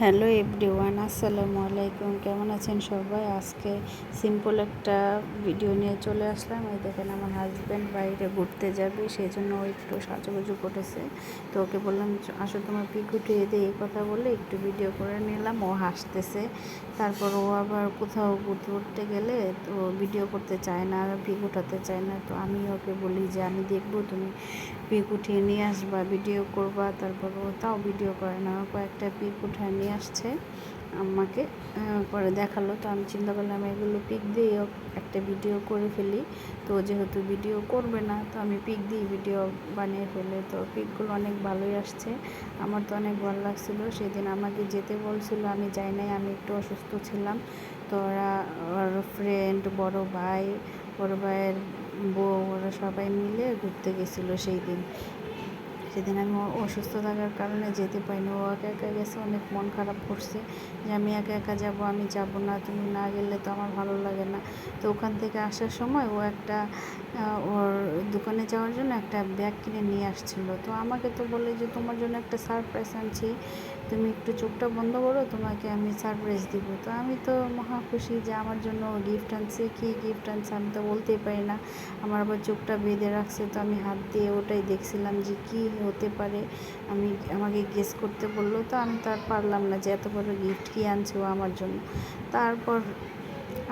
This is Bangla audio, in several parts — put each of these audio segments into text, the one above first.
হ্যালো এভরিওয়ান, আসসালামু আলাইকুম। কেমন আছেন সবাই? আজকে সিম্পল একটা ভিডিও নিয়ে চলে আসলাম। এই দেখেন আমার হাজব্যান্ড বাইরে ঘুরতে যাবে সেই জন্য ও একটু সাজুগুজু করেছে তো ওকে বললাম "চ- আসো তোমার পিক উঠিয়ে দিই এই কথা বলে একটু ভিডিও করে নিলাম। ও হাসতেছে। তারপর ও আবার কোথাও ঘুরতে ঘুরতে গেলে তো ভিডিও করতে চায় না পিক উঠাতে চায় না। তো আমি ওকে বলি যে, আমি দেখব তুমি পিক উঠিয়ে নিয়ে আসবা, ভিডিও করবা, তারপর ও তাও ভিডিও করে না কয়েকটা পিক উঠায় নিয়ে আসছে আমাকে পরে দেখাল। তো আমি চিন্তা করলাম, এগুলো পিক দিয়ে একটা ভিডিও করে ফেলি। তো যেহেতু ভিডিও করবে না, তো আমি পিক দিয়ে ভিডিও বানিয়ে ফেলে। তো পিকগুলো অনেক ভালোই আসছে। আমার তো অনেক ভালো লাগছিল। সেদিন আমাকে যেতে বলছিল, আমি যাই নাই, আমি একটু অসুস্থ ছিলাম। তো ওরা, ওর ফ্রেন্ড বড় ভাই, বড় ভাইয়ের বউ ওরা সবাই মিলে ঘুরতে গেছিল সেই দিন। সেদিন আমি অসুস্থ থাকার কারণে যেতে পারিনি। ও একা একা গেছে, অনেক মন খারাপ করছে যে আমি একা একা যাব, আমি যাব না, তুমি না গেলে তো আমার ভালো লাগে না। তো ওখান থেকে আসার সময় ও একটা ওর দোকানে যাওয়ার জন্য একটা ব্যাগ কিনে নিয়ে আসছিল। তো আমাকে তো বলে যে, তোমার জন্য একটা সারপ্রাইজ আনছি। তুমি একটু চোখটা বন্ধ করো, তোমাকে আমি সারপ্রাইজ দিব। তো আমি তো মহা খুশি যে আমার জন্য গিফট আনছে। কী গিফট আনছে আমি তো বলতেই পারি না। আমার আবার চোখটা বেঁধে রাখছে। তো আমি হাত দিয়ে ওটাই দেখছিলাম যে কী হতে পারে। আমি আমাকে গেস করতে বলল। তো আমি তো আর পারলাম না যে এত বড় গিফট কী আনছে ও আমার জন্য। তারপর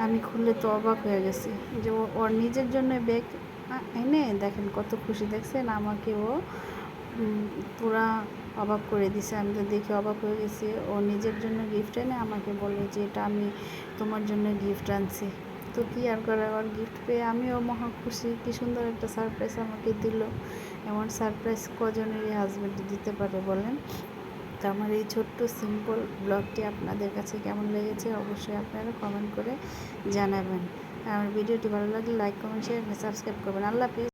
আমি খুললে তো অবাক হয়ে গেছি যে ও ওর নিজের জন্য ব্যাগ এনে দেখেন কত খুশি দেখছেন, আমাকে ও পুরা অবাক করে দিছে। আমি তো দেখে অবাক হয়ে গেছি। ও নিজের জন্য গিফট এনে আমাকে বলে যে এটা আমি তোমার জন্য গিফট আনছি। তো কি আর করে, আবার গিফট পেয়ে আমিও মহা খুশি। কি সুন্দর একটা সারপ্রাইজ আমাকে দিল। এমন সারপ্রাইজ কজনেরই হাজব্যান্ড দিতে পারে বলেন? তো আমার এই ছোট্ট সিম্পল ব্লগটি আপনাদের কাছে কেমন লেগেছে অবশ্যই আপনারা কমেন্ট করে জানাবেন। আমার ভিডিওটি ভালো লাগলে লাইক কমেন্ট শেয়ার সাবস্ক্রাইব করবেন। আল্লাহ হাফিজ।